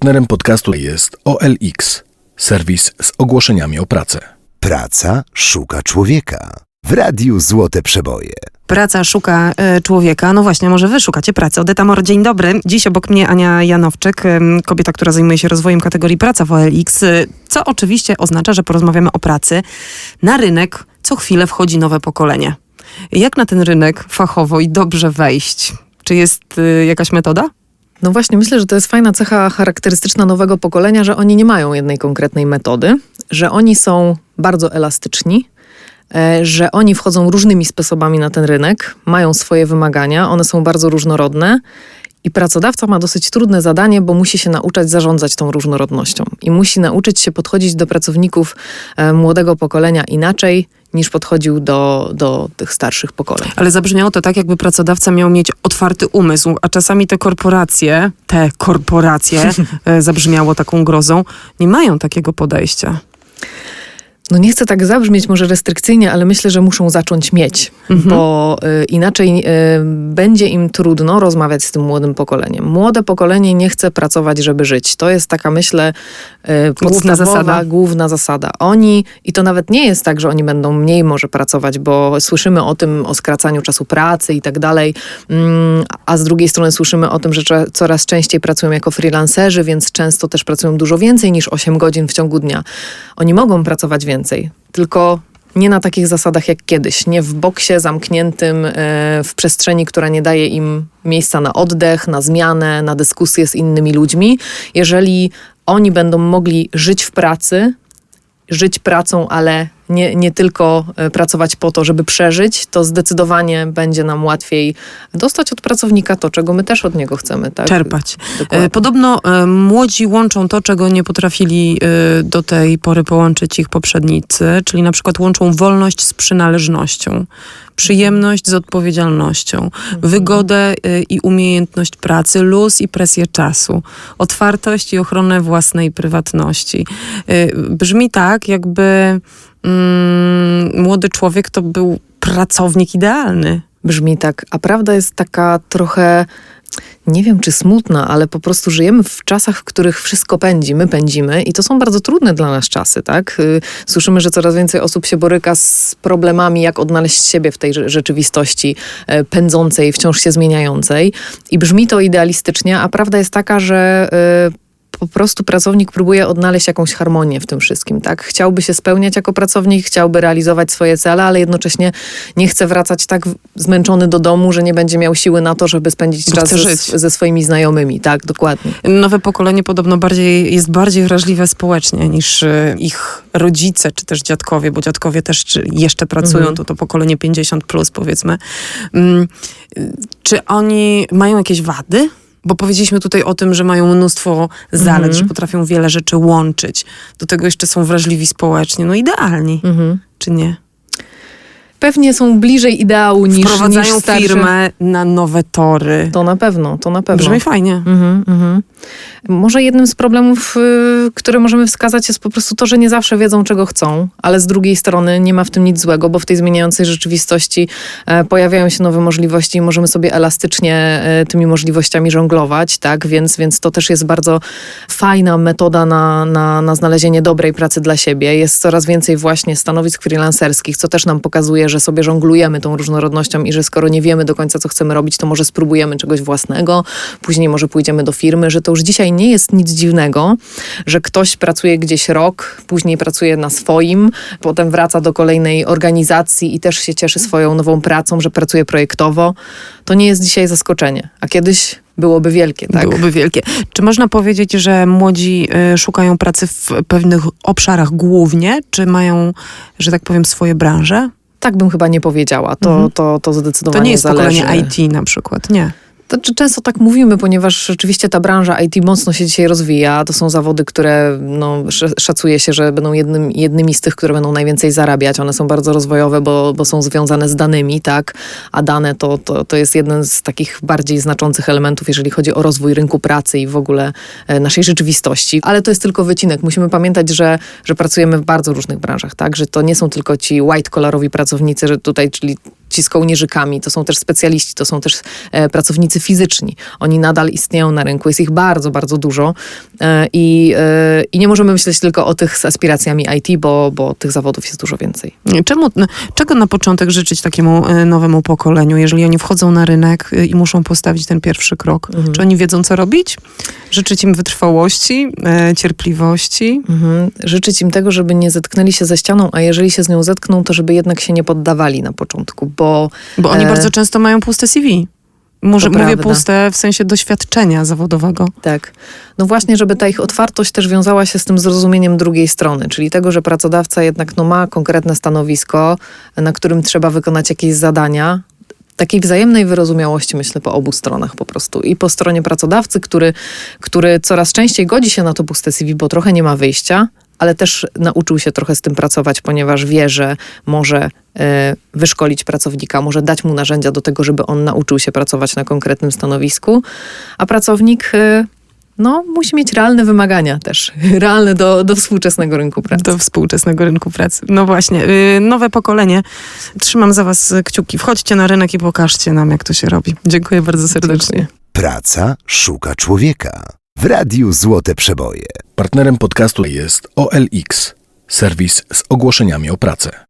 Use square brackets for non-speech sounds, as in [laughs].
Partnerem podcastu jest OLX, serwis z ogłoszeniami o pracę. Praca szuka człowieka. W radiu Złote Przeboje. Praca szuka e, człowieka. No właśnie, może wy szukacie pracy. Odeta Mor, dzień dobry. Dziś obok mnie Ania Janowczyk, em, kobieta, która zajmuje się rozwojem kategorii praca w OLX, e, co oczywiście oznacza, że porozmawiamy o pracy. Na rynek co chwilę wchodzi nowe pokolenie. Jak na ten rynek fachowo i dobrze wejść? Czy jest e, jakaś metoda? No właśnie, myślę, że to jest fajna cecha charakterystyczna nowego pokolenia, że oni nie mają jednej konkretnej metody, że oni są bardzo elastyczni, e, że oni wchodzą różnymi sposobami na ten rynek, mają swoje wymagania, one są bardzo różnorodne. I pracodawca ma dosyć trudne zadanie, bo musi się nauczyć zarządzać tą różnorodnością i musi nauczyć się podchodzić do pracowników e, młodego pokolenia inaczej niż podchodził do, do tych starszych pokoleń. Ale zabrzmiało to tak, jakby pracodawca miał mieć otwarty umysł, a czasami te korporacje, te korporacje, [laughs] e, zabrzmiało taką grozą, nie mają takiego podejścia. No nie chcę tak zabrzmieć może restrykcyjnie, ale myślę, że muszą zacząć mieć, bo y, inaczej y, będzie im trudno rozmawiać z tym młodym pokoleniem. Młode pokolenie nie chce pracować, żeby żyć. To jest taka, myślę, y, podstawowa, zasada. główna zasada. Oni, i to nawet nie jest tak, że oni będą mniej może pracować, bo słyszymy o tym, o skracaniu czasu pracy i tak dalej, mm, a z drugiej strony słyszymy o tym, że coraz częściej pracują jako freelancerzy, więc często też pracują dużo więcej niż 8 godzin w ciągu dnia. Oni mogą pracować więcej, tylko nie na takich zasadach jak kiedyś, nie w boksie zamkniętym e, w przestrzeni, która nie daje im miejsca na oddech, na zmianę, na dyskusję z innymi ludźmi. Jeżeli oni będą mogli żyć w pracy, żyć pracą, ale nie, nie tylko e, pracować po to, żeby przeżyć, to zdecydowanie będzie nam łatwiej dostać od pracownika to, czego my też od niego chcemy. Tak? Czerpać. Dokładnie. E, Podobno e, młodzi łączą to, czego nie potrafili do tej pory połączyć ich poprzednicy, czyli na przykład łączą wolność z przynależnością, przyjemność z odpowiedzialnością, wygodę e, i umiejętność pracy, luz i presję czasu, otwartość i ochronę własnej prywatności. E, Brzmi tak, jakby mm, młody człowiek to był pracownik idealny. Brzmi tak, a prawda jest taka trochę, nie wiem czy smutna, ale po prostu żyjemy w czasach, w których wszystko pędzi, my pędzimy i to są bardzo trudne dla nas czasy, tak? Y, Słyszymy, że coraz więcej osób się boryka z problemami, jak odnaleźć siebie w tej rze- rzeczywistości e, pędzącej, wciąż się zmieniającej i brzmi to idealistycznie, a prawda jest taka, że y, po prostu pracownik próbuje odnaleźć jakąś harmonię w tym wszystkim, tak? Chciałby się spełniać jako pracownik, chciałby realizować swoje cele, ale jednocześnie nie chce wracać tak zmęczony do domu, że nie będzie miał siły na to, żeby spędzić czas ze, ze swoimi znajomymi, tak? Dokładnie. Nowe pokolenie podobno bardziej, jest bardziej wrażliwe społecznie niż e, ich rodzice czy też dziadkowie, bo dziadkowie też jeszcze pracują, Mhm. to to pokolenie 50 plus powiedzmy. Mm, Czy oni mają jakieś wady? Bo powiedzieliśmy tutaj o tym, że mają mnóstwo zalet, Mhm. że potrafią wiele rzeczy łączyć. Do tego jeszcze są wrażliwi społecznie. No idealni, Mhm. czy nie? Pewnie są bliżej ideału niż, Wprowadzają niż starsze. firmę na nowe tory. To na pewno, to na pewno. Brzmi fajnie. Mhm, mhm. Może jednym z problemów, y, które możemy wskazać, jest po prostu to, że nie zawsze wiedzą, czego chcą, ale z drugiej strony nie ma w tym nic złego, bo w tej zmieniającej rzeczywistości e, pojawiają się nowe możliwości i możemy sobie elastycznie e, tymi możliwościami żonglować, tak? Więc, więc to też jest bardzo fajna metoda na, na, na znalezienie dobrej pracy dla siebie. Jest coraz więcej właśnie stanowisk freelancerskich, co też nam pokazuje, że sobie żonglujemy tą różnorodnością i że skoro nie wiemy do końca, co chcemy robić, to może spróbujemy czegoś własnego, później może pójdziemy do firmy, że to już dzisiaj nie jest nic dziwnego, że ktoś pracuje gdzieś rok, później pracuje na swoim, potem wraca do kolejnej organizacji i też się cieszy swoją nową pracą, że pracuje projektowo. To nie jest dzisiaj zaskoczenie, a kiedyś byłoby wielkie, tak? Byłoby wielkie. Czy można powiedzieć, że młodzi y, szukają pracy w pewnych obszarach głównie, czy mają, że tak powiem, swoje branże? Tak bym chyba nie powiedziała. To, Mhm. to, to To zdecydowanie nie jest zależy. pokolenie IT na przykład, nie. To, czy często tak mówimy, ponieważ rzeczywiście ta branża IT mocno się dzisiaj rozwija. To są zawody, które no, sz- szacuje się, że będą jednym, jednymi z tych, które będą najwięcej zarabiać. One są bardzo rozwojowe, bo, bo są związane z danymi, tak? A dane to, to, to jest jeden z takich bardziej znaczących elementów, jeżeli chodzi o rozwój rynku pracy i w ogóle e, naszej rzeczywistości. Ale to jest tylko wycinek. Musimy pamiętać, że, że pracujemy w bardzo różnych branżach, tak? Że to nie są tylko ci white-collarowi pracownicy, że tutaj, czyli ci z kołnierzykami, to są też specjaliści, to są też e, pracownicy fizyczni. Oni nadal istnieją na rynku, jest ich bardzo, bardzo dużo e, i, e, i nie możemy myśleć tylko o tych z aspiracjami IT, bo, bo tych zawodów jest dużo więcej. Czemu, czego na początek życzyć takiemu nowemu pokoleniu, jeżeli oni wchodzą na rynek i muszą postawić ten pierwszy krok? Mhm. Czy oni wiedzą, co robić? Życzyć im wytrwałości, cierpliwości? Mhm. Życzyć im tego, żeby nie zetknęli się ze ścianą, a jeżeli się z nią zetkną, to żeby jednak się nie poddawali na początku, bo Bo oni E, bardzo często mają puste CV. Może, mówię puste w sensie doświadczenia zawodowego. Tak. No właśnie, żeby ta ich otwartość też wiązała się z tym zrozumieniem drugiej strony, czyli tego, że pracodawca jednak no, ma konkretne stanowisko, na którym trzeba wykonać jakieś zadania. Takiej wzajemnej wyrozumiałości, myślę, po obu stronach po prostu. I po stronie pracodawcy, który, który coraz częściej godzi się na to puste CV, bo trochę nie ma wyjścia, ale też nauczył się trochę z tym pracować, ponieważ wie, że może e, wyszkolić pracownika, może dać mu narzędzia do tego, żeby on nauczył się pracować na konkretnym stanowisku, a pracownik e, no, musi mieć realne wymagania też, [laughs] realne do, do współczesnego rynku pracy. do współczesnego rynku pracy. No właśnie, y, nowe pokolenie. Trzymam za was kciuki. Wchodźcie na rynek i pokażcie nam, jak to się robi. Dziękuję bardzo serdecznie. Dziękuję. Praca szuka człowieka. W Radiu Złote Przeboje. Partnerem podcastu jest OLX, serwis z ogłoszeniami o pracę.